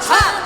么？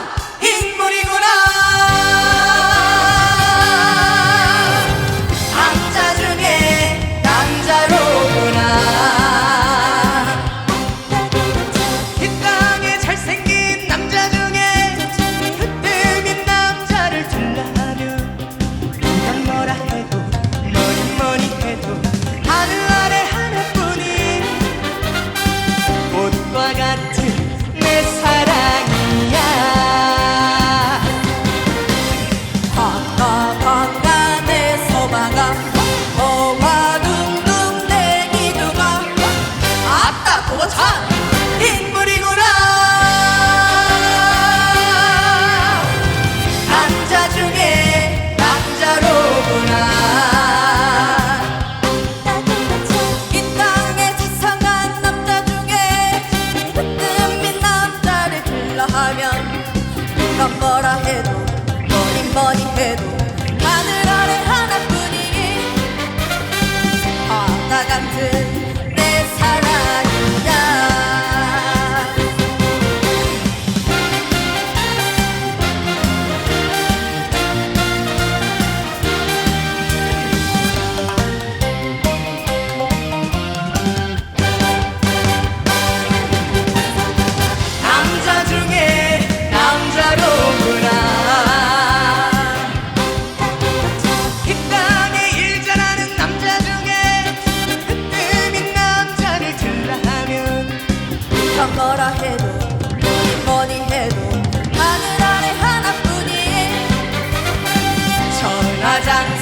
거라 해도 버림버리 해도 뭐라 해도 눈이 뭐니 해도 하늘 아래 하나뿐인 전화장